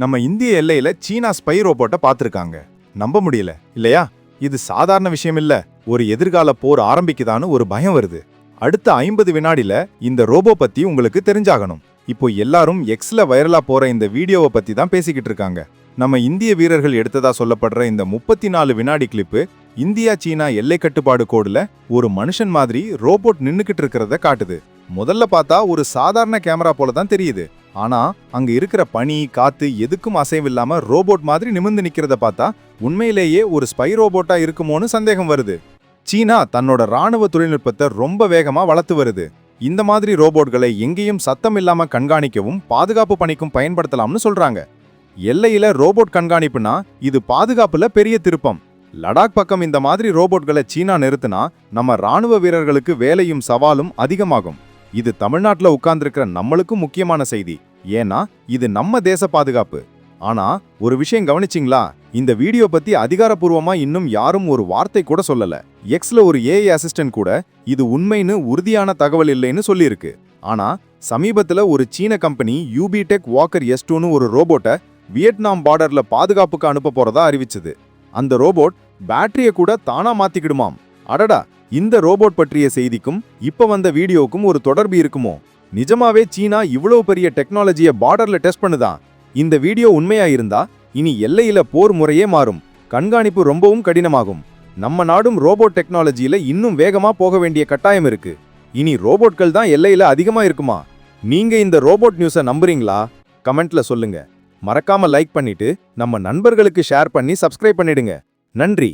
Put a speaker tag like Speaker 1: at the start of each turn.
Speaker 1: நம்ம இந்திய எல்லையில சீனா ஸ்பை ரோபோட்டை பார்த்துருக்காங்க. நம்ப முடியல இல்லையா? இது சாதாரண விஷயம் இல்ல. ஒரு எதிர்கால போர் ஆரம்பிக்குதான்னு ஒரு பயம் வருது. அடுத்த ஐம்பது வினாடியில இந்த ரோபோ பத்தி உங்களுக்கு தெரிஞ்சாகணும். இப்போ எல்லாரும் எக்ஸ்ல வைரலா போற இந்த வீடியோவை பத்தி தான் பேசிக்கிட்டு இருக்காங்க. நம்ம இந்திய வீரர்கள் எடுத்ததா சொல்லப்படுற இந்த முப்பத்தி நாலு வினாடி கிளிப்பு இந்தியா சீனா எல்லை கட்டுப்பாடு கோடுல ஒரு மனுஷன் மாதிரி ரோபோட் நின்னுக்கிட்டு இருக்கிறத காட்டுது. முதல்ல பார்த்தா ஒரு சாதாரண கேமரா போல தான் தெரியுது. ஆனா அங்க இருக்கிற பனி காத்து எதுக்கும் அசைவில்லாம ரோபோட் மாதிரி நிமிர்ந்து நிக்கிறத பார்த்தா உண்மையிலேயே ஒரு ஸ்பை ரோபோட்டா இருக்குமோன்னு சந்தேகம் வருது. சீனா தன்னோட ராணுவ தொழில்நுட்பத்தை ரொம்ப வேகமா வளர்த்து வருது. இந்த மாதிரி ரோபோட்களை எங்கேயும் சத்தம் இல்லாம கண்காணிக்கவும் பாதுகாப்பு பணிக்கும் பயன்படுத்தலாம்னு சொல்றாங்க. எல்லையில ரோபோட் கண்காணிப்புனா இது பாதுகாப்புல பெரிய திருப்பம். லடாக் பக்கம் இந்த மாதிரி ரோபோட்களை சீனா நிறுத்தினா நம்ம ராணுவ வீரர்களுக்கு வேலையும் சவாலும் அதிகமாகும். இது தமிழ்நாட்டில் உட்கார்ந்துருக்கிற நம்மளுக்கும் முக்கியமான செய்தி. ஏன்னா இது நம்ம தேச பாதுகாப்பு. ஆனா ஒரு விஷயம் கவனிச்சிங்களா? இந்த வீடியோ பத்தி அதிகாரப்பூர்வமா இன்னும் யாரும் ஒரு வார்த்தை கூட சொல்லல. எக்ஸ்ல ஒரு ஏஐ அசிஸ்டன்ட் கூட இது உண்மைன்னு உறுதியான தகவல் இல்லைன்னு சொல்லியிருக்கு. ஆனா சமீபத்துல ஒரு சீன கம்பெனி யூபிடெக் வாக்கர் எஸ் டூன்னு ஒரு ரோபோட்டை வியட்நாம் பார்டர்ல பாதுகாப்புக்கு அனுப்ப போறதா அறிவிச்சது. அந்த ரோபோட் பேட்டரிய கூட தானா மாத்திக்கிடுமாம். அடடா இந்த ரோபோட் பற்றிய செய்திக்கும் இப்ப வந்த வீடியோவுக்கும் ஒரு தொடர்பு இருக்குமோ? நிஜமாவே சீனா இவ்வளவு பெரிய டெக்னாலஜியை பார்டர்ல டெஸ்ட் பண்ணுதான் இந்த வீடியோ உண்மையா இருந்தா இனி எல்லையில போர் முறையே மாறும். கண்காணிப்பு ரொம்பவும் கடினமாகும். நம்ம நாடும் ரோபோட் டெக்னாலஜியில இன்னும் வேகமா போக வேண்டிய கட்டாயம் இருக்கு. இனி ரோபோட்கள் தான் எல்லையில அதிகமா இருக்குமா? நீங்க இந்த ரோபோட் நியூஸை நம்புறீங்களா? கமெண்ட்ல சொல்லுங்க. மறக்காம லைக் பண்ணிட்டு நம்ம நண்பர்களுக்கு ஷேர் பண்ணி சப்ஸ்கிரைப் பண்ணிடுங்க. நன்றி.